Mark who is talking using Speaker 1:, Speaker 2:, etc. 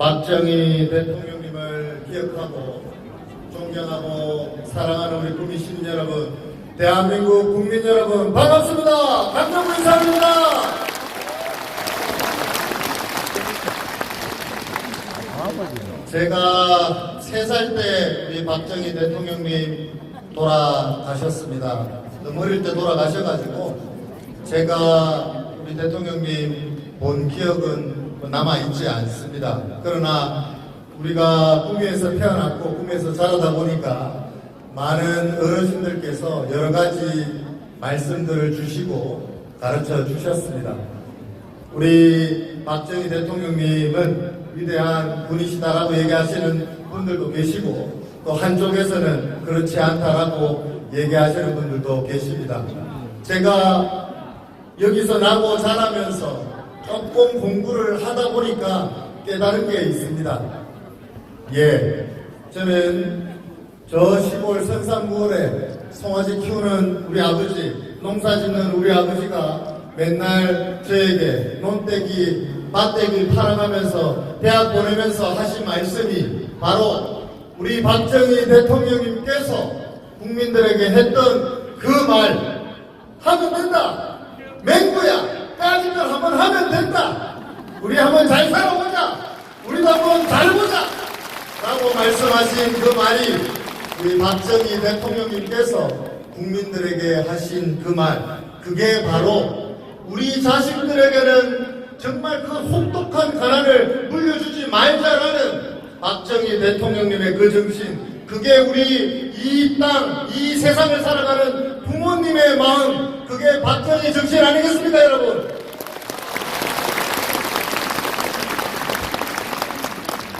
Speaker 1: 박정희 대통령님을 기억하고 존경하고 사랑하는 우리 국민 시민 여러분, 대한민국 국민 여러분 반갑습니다. 강정구 인사합니다. 제가 세 살 때 우리 박정희 대통령님 돌아가셨습니다. 너무 어릴 때 돌아가셔가지고 제가 우리 대통령님 본 기억은 남아있지 않습니다. 그러나 우리가 꿈에서 태어났고 꿈에서 자라다 보니까 많은 어르신들께서 여러 가지 말씀들을 주시고 가르쳐 주셨습니다. 우리 박정희 대통령님은 위대한 분이시다라고 얘기하시는 분들도 계시고 또 한쪽에서는 그렇지 않다라고 얘기하시는 분들도 계십니다. 제가 여기서 나고 자라면서 조금 공부를 하다 보니까 깨달은 게 있습니다. 예, 저는 저 시골 선산부월에 송아지 키우는 우리 아버지, 농사 짓는 우리 아버지가 맨날 저에게 논떼기, 밭떼기 팔아가면서 대학 보내면서 하신 말씀이 바로 우리 박정희 대통령님께서 국민들에게 했던 그 말, 하면 된다! 맹구야! 걸 한번 하면 된다! 우리 한번 잘 살아보자! 우리도 한번 잘 보자! 라고 말씀하신 그 말이 우리 박정희 대통령님께서 국민들에게 하신 그 말, 그게 바로 우리 자식들에게는 정말 그 혹독한 가난을 물려주지 말자라는 박정희 대통령님의 그 정신, 그게 우리 이 땅, 이 세상을 살아가는 부모님의 마음, 그게 박정희 정신 아니겠습니까, 여러분?